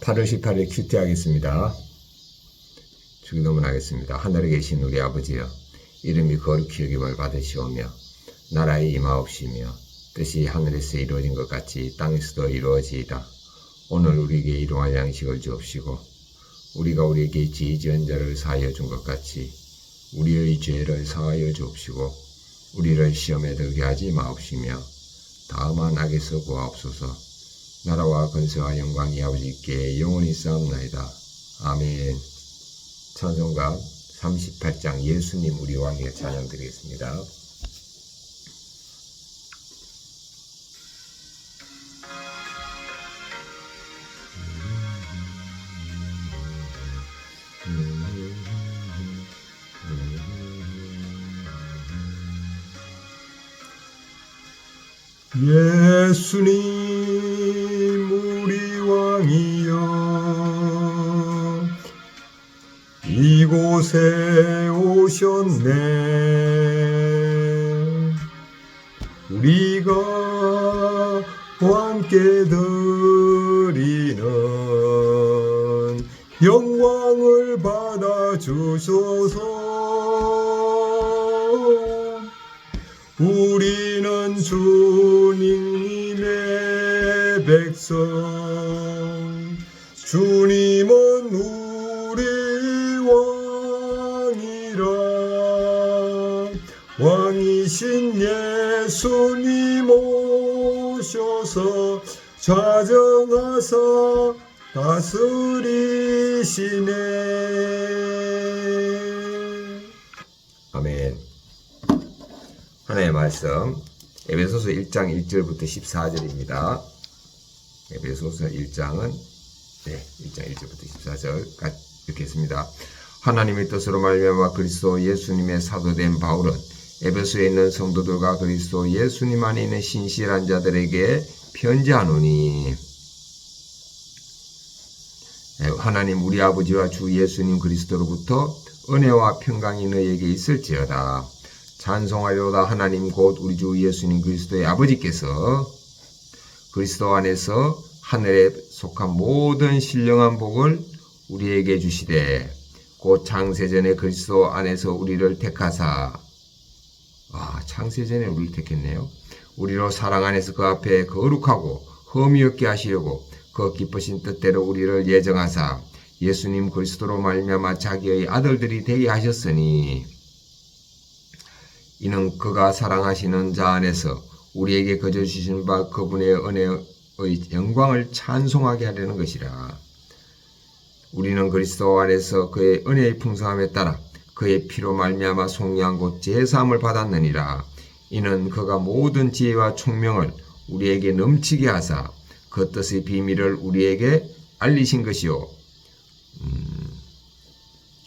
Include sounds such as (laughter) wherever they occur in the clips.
8월 18일 큐티 하겠습니다. 주기도문 하겠습니다. 하늘에 계신 우리 아버지여 이름이 거룩히 여김을 받으시오며 나라의 임하옵시며 뜻이 하늘에서 이루어진 것 같이 땅에서도 이루어지이다. 오늘 우리에게 일용할 양식을 주옵시고 우리가 우리에게 지혜 지은 자를 사하여 준 것 같이 우리의 죄를 사하여 주옵시고 우리를 시험에 들게 하지 마옵시며 다음한 악에서 구하옵소서 나라와 근세와 영광이 아버지께 영원히 쌓옵나이다. 아멘 찬송가 38장 예수님 우리 왕의 찬양 드리겠습니다. 예수님 영광을 받아 주소서. 우리는 주님의 백성. 주님은 우리 왕이라. 왕이신 예수님 오셔서 좌정하사 다스리시네 아멘 하나의 말씀 에베소서 1장 1절부터 14절입니다. 에베소서 1장은 네, 1장 1절부터 14절까지 읽겠습니다. 하나님의 뜻으로 말미암아 그리스도 예수님의 사도된 바울은 에베소에 있는 성도들과 그리스도 예수님 안에 있는 신실한 자들에게 편지하노니 하나님 우리 아버지와 주 예수님 그리스도로부터 은혜와 평강이 너에게 있을지어다. 찬송하려다 하나님 곧 우리 주 예수님 그리스도의 아버지께서 그리스도 안에서 하늘에 속한 모든 신령한 복을 우리에게 주시되 곧 창세전에 그리스도 안에서 우리를 택하사 아 창세전에 우리를 택했네요. 우리로 사랑 안에서 그 앞에 거룩하고 흠이 없게 하시려고 그 기쁘신 뜻대로 우리를 예정하사 예수님 그리스도로 말미암아 자기의 아들들이 되게 하셨으니 이는 그가 사랑하시는 자 안에서 우리에게 거저 주신 바 그분의 은혜의 영광을 찬송하게 하려는 것이라. 우리는 그리스도 안에서 그의 은혜의 풍성함에 따라 그의 피로 말미암아 속량한 곧 제사함을 받았느니라. 이는 그가 모든 지혜와 총명을 우리에게 넘치게 하사 그 뜻의 비밀을 우리에게 알리신 것이요. 음,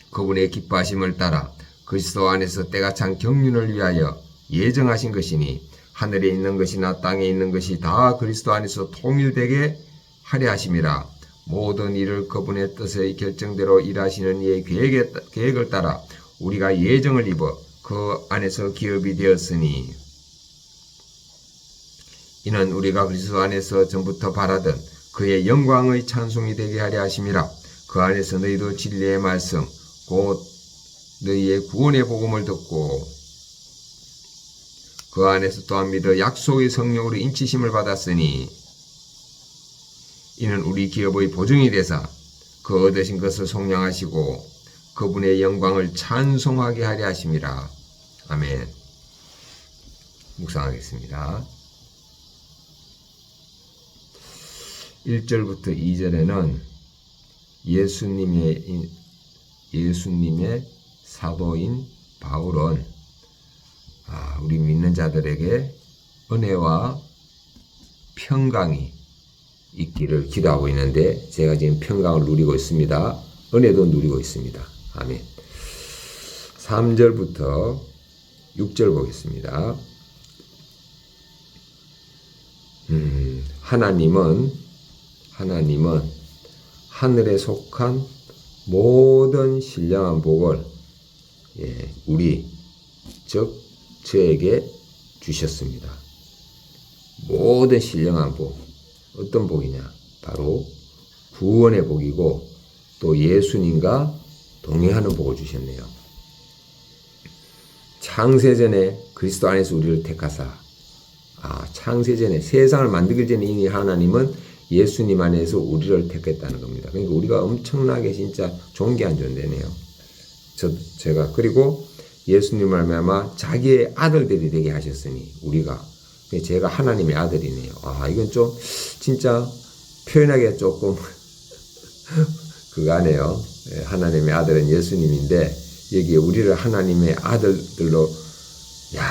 그분의 기뻐하심을 따라 그리스도 안에서 때가 찬 경륜을 위하여 예정하신 것이니 하늘에 있는 것이나 땅에 있는 것이 다 그리스도 안에서 통일되게 하려 하심이라 모든 일을 그분의 뜻의 결정대로 일하시는 이의 계획에, 계획을 따라 우리가 예정을 입어 그 안에서 기업이 되었으니 이는 우리가 그리스도 안에서 전부터 바라던 그의 영광의 찬송이 되게 하려 하심이라 그 안에서 너희도 진리의 말씀 곧 너희의 구원의 복음을 듣고 그 안에서 또한 믿어 약속의 성령으로 인치심을 받았으니 이는 우리 기업의 보증이 되사 그 얻으신 것을 속량하시고 그분의 영광을 찬송하게 하려 하심이라. 아멘. 묵상하겠습니다. 1절부터 2절에는 예수님의 예수님의 사도인 바울은 아, 우리 믿는 자들에게 은혜와 평강이 있기를 기도하고 있는데 제가 지금 평강을 누리고 있습니다. 은혜도 누리고 있습니다. 아멘. 3절부터 6절 보겠습니다. 음, 하나님은 하나님은 하늘에 속한 모든 신령한 복을 예, 우리 즉 저에게 주셨습니다. 모든 신령한 복 어떤 복이냐? 바로 구원의 복이고 또 예수님과 동행하는 복을 주셨네요. 창세전에 그리스도 안에서 우리를 택하사 아, 창세전에 세상을 만들기 전에 이미 하나님은 예수님 안에서 우리를 택했다는 겁니다. 그러니까 우리가 엄청나게 진짜 존귀한 존재네요. 저 제가 그리고 예수님 말미암아 자기의 아들들이 되게 하셨으니 우리가 제가 하나님의 아들이네요. 아 이건 좀 진짜 표현하기가 조금 (laughs) 그거네요. 예, 하나님의 아들은 예수님인데 여기에 우리를 하나님의 아들들로 야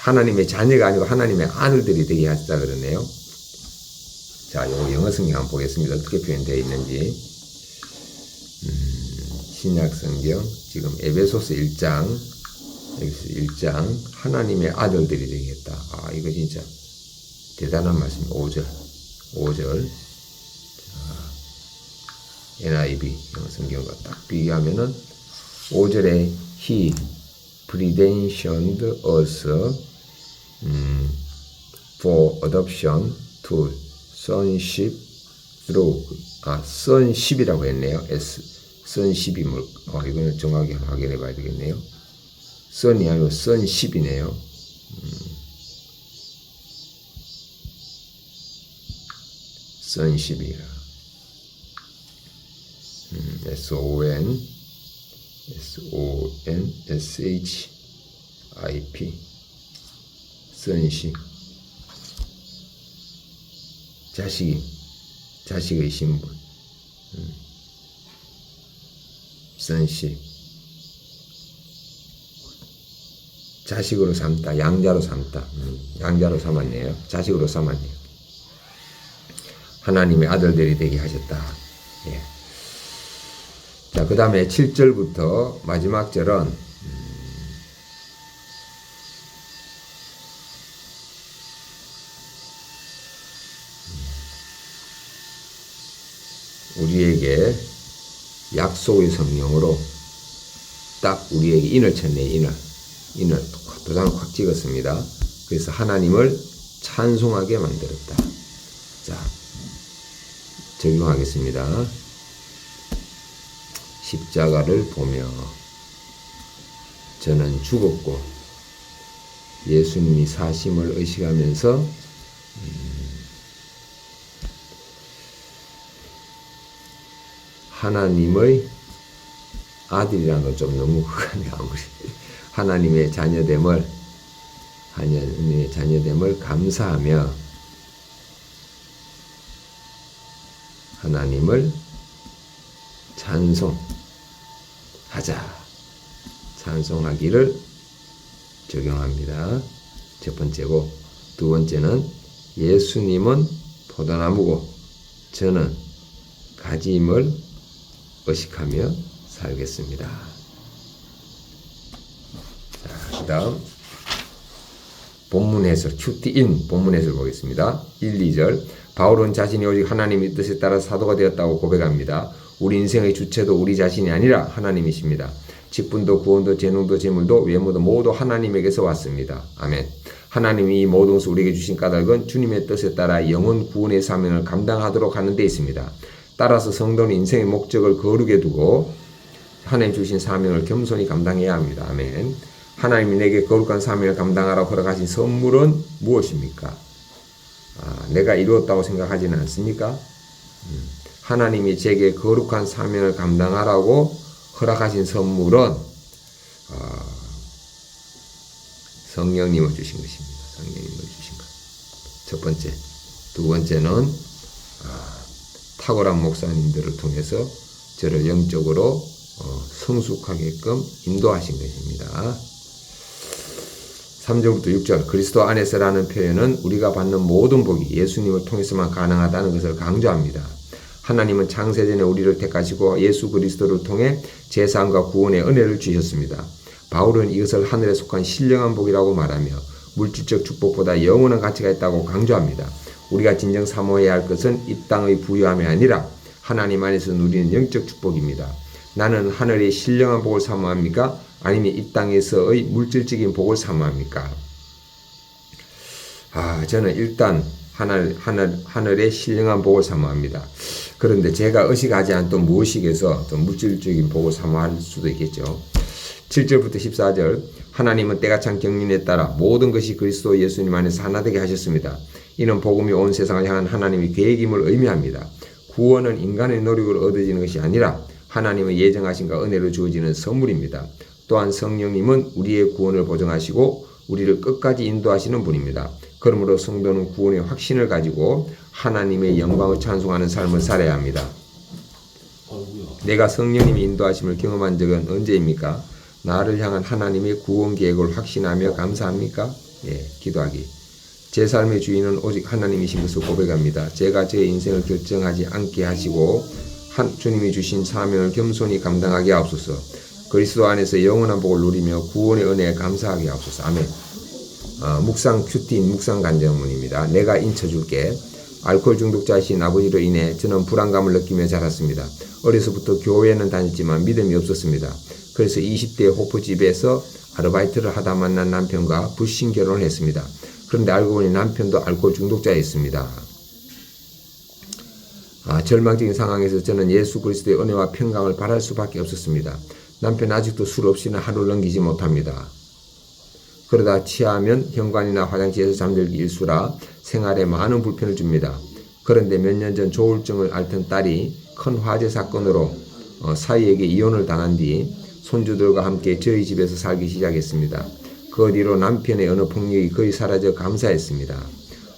하나님의 자녀가 아니고 하나님의 아들들이 되게 하셨다 그러네요. 자, 요 영어 성경 한번 보겠습니다. 어떻게 표현되어 있는지. 음, 신약 성경 지금 에베소서 1장 여기서 1장 하나님의 아들들이 되겠다. 아, 이거 진짜 대단한 말씀. 5절. 5절. NIV 영어 성경과 딱 비교하면은 5절에 he predestined us 음, for adoption to sonship through 아 sonship이라고 했네요. S sonship이 뭐 어, 이거는 정확히 확인해 봐야 되겠네요. son이 아니고 sonship이네요. 음. sonship이라. 음, S O N S O N S H I P sonship 자식 자식의 신분. 음. sonship 자식으로 삼다 양자로 삼다. 음, 양자로 삼았네요. 자식으로 삼았네요. 하나님의 아들들이 되게 하셨다. 예. 자, 그 다음에 7절부터 마지막 절은 우리에게 약속의 성령으로 딱 우리에게 인을 쳤네, 인을. 인을 도장을 확 찍었습니다. 그래서 하나님을 찬송하게 만들었다. 자, 적용하겠습니다. 십자가를 보며 저는 죽었고 예수님이 사심을 의식하면서 음, 하나님의 아들이라는 건 좀 너무 흑하네요. 하나님의 자녀됨을 하나님의 자녀됨을 감사하며 하나님을 찬송하자. 찬송하기를 적용합니다. 첫 번째고 두 번째는 예수님은 포도나무고 저는 가지임을 의식하며 살겠습니다. 자, 그 다음 본문 해설, 큐티인 본문 해설 보겠습니다. 1, 2절 바울은 자신이 오직 하나님의 뜻에 따라 사도가 되었다고 고백합니다. 우리 인생의 주체도 우리 자신이 아니라 하나님이십니다. 직분도 구원도 재능도 재물도 외모도 모두 하나님에게서 왔습니다. 아멘. 하나님이 이 모든 것을 우리에게 주신 까닭은 주님의 뜻에 따라 영원 구원의 사명을 감당하도록 하는 데 있습니다. 따라서 성도는 인생의 목적을 거룩에 두고 하나님 주신 사명을 겸손히 감당해야 합니다. 아멘. 하나님이 내게 거룩한 사명을 감당하라고 허락하신 선물은 무엇입니까? 아, 내가 이루었다고 생각하지는 않습니까? 음, 하나님이 제게 거룩한 사명을 감당하라고 허락하신 선물은 아, 성령님을 주신 것입니다. 성령님을 주신 것. 첫 번째. 두 번째는 아, 탁월한 목사님들을 통해서 저를 영적으로 어, 성숙하게끔 인도하신 것입니다. 3절부터 6절 그리스도 안에서라는 표현은 우리가 받는 모든 복이 예수님을 통해서만 가능하다는 것을 강조합니다. 하나님은 창세전에 우리를 택하시고 예수 그리스도를 통해 재산과 구원의 은혜를 주셨습니다. 바울은 이것을 하늘에 속한 신령한 복이라고 말하며 물질적 축복보다 영원한 가치가 있다고 강조합니다. 우리가 진정 사모해야 할 것은 이 땅의 부유함이 아니라 하나님 안에서 누리는 영적 축복입니다. 나는 하늘의 신령한 복을 사모합니까? 아니면 이 땅에서의 물질적인 복을 사모합니까? 아, 저는 일단 하늘, 하늘, 하늘의 신령한 복을 사모합니다. 그런데 제가 의식하지 않던 무의식에서 좀 물질적인 복을 사모할 수도 있겠죠. 7절부터 14절 하나님은 때가 찬 경륜에 따라 모든 것이 그리스도 예수님 안에서 하나 되게 하셨습니다. 이는 복음이 온 세상을 향한 하나님의 계획임을 의미합니다. 구원은 인간의 노력으로 얻어지는 것이 아니라 하나님의 예정하신과 은혜로 주어지는 선물입니다. 또한 성령님은 우리의 구원을 보증하시고 우리를 끝까지 인도하시는 분입니다. 그러므로 성도는 구원의 확신을 가지고 하나님의 영광을 찬송하는 삶을 살아야 합니다. 내가 성령님의 인도하심을 경험한 적은 언제입니까? 나를 향한 하나님의 구원 계획을 확신하며 감사합니까? 예, 기도하기. 제 삶의 주인은 오직 하나님이신 것을 고백합니다. 제가 제 인생을 결정하지 않게 하시고 한 주님이 주신 사명을 겸손히 감당하게 하옵소서. 그리스도 안에서 영원한 복을 누리며 구원의 은혜에 감사하게 하옵소서. 아멘. 어, 묵상 큐티인 묵상 간정문입니다. 내가 인쳐줄게. 알코올 중독자이신 아버지로 인해 저는 불안감을 느끼며 자랐습니다. 어려서부터 교회는 다녔지만 믿음이 없었습니다. 그래서 20대 호프집에서 아르바이트를 하다 만난 남편과 불신 결혼을 했습니다. 그런데 알고 보니 남편도 알코올 중독자였습니다. 아, 절망적인 상황에서 저는 예수 그리스도의 은혜와 평강을 바랄 수밖에 없었습니다. 남편 아직도 술 없이는 하루를 넘기지 못합니다. 그러다 취하면 현관이나 화장실에서 잠들기 일수라 생활에 많은 불편을 줍니다. 그런데 몇 년 전 조울증을 앓던 딸이 큰 화재 사건으로 어, 사위에게 이혼을 당한 뒤 손주들과 함께 저희 집에서 살기 시작했습니다. 그 뒤로 남편의 어느 폭력이 거의 사라져 감사했습니다.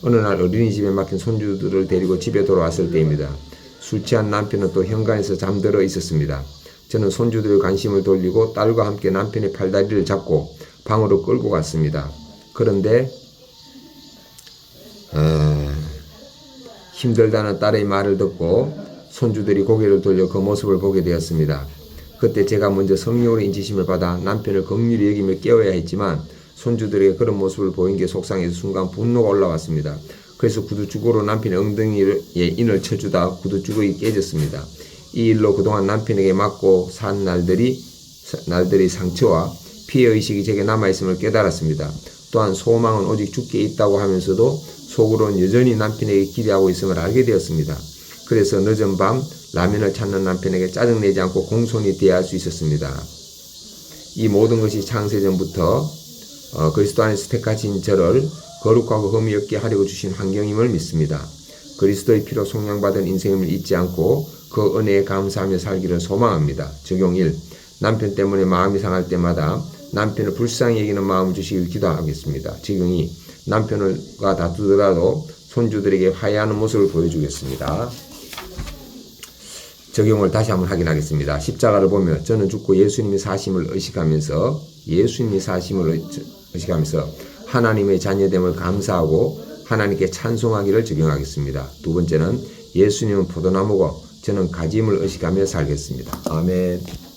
어느 날 어린이집에 맡긴 손주들을 데리고 집에 돌아왔을 때입니다. 술 취한 남편은 또 현관에서 잠들어 있었습니다. 저는 손주들의 관심을 돌리고 딸과 함께 남편의 팔다리를 잡고 방으로 끌고 갔습니다. 그런데 어, 힘들다는 딸의 말을 듣고 손주들이 고개를 돌려 그 모습을 보게 되었습니다. 그때 제가 먼저 성령으로 인지심을 받아 남편을 긍휼히 여기며 깨워야 했지만 손주들에게 그런 모습을 보인 게 속상해서 순간 분노가 올라왔습니다. 그래서 구두주고로 남편의 엉덩이에 인을 쳐주다 구두주걱이 깨졌습니다. 이 일로 그동안 남편에게 맞고 산 날들이 날들의 상처와 피해 의식이 제게 남아 있음을 깨달았습니다. 또한 소망은 오직 죽게 있다고 하면서도 속으로는 여전히 남편에게 기대하고 있음을 알게 되었습니다. 그래서 늦은 밤 라면을 찾는 남편에게 짜증내지 않고 공손히 대할 수 있었습니다. 이 모든 것이 창세전부터 어, 그리스도 안에서 택하신 저를 거룩하고 흠이 없게 하려고 주신 환경임을 믿습니다. 그리스도의 피로 속량받은 인생임을 잊지 않고 그 은혜에 감사하며 살기를 소망합니다. 적용 1. 남편 때문에 마음이 상할 때마다 남편을 불쌍히 여기는 마음을 주시길 기도하겠습니다. 적용 2. 남편과 다투더라도 손주들에게 화해하는 모습을 보여주겠습니다. 적용을 다시 한번 확인하겠습니다. 십자가를 보며 저는 죽고 예수님이 사심을 의식하면서 예수님이 사심을 의식하면서 하나님의 자녀됨을 감사하고 하나님께 찬송하기를 적용하겠습니다. 두 번째는 예수님은 포도나무고 저는 가짐을 의식하며 살겠습니다. 아멘.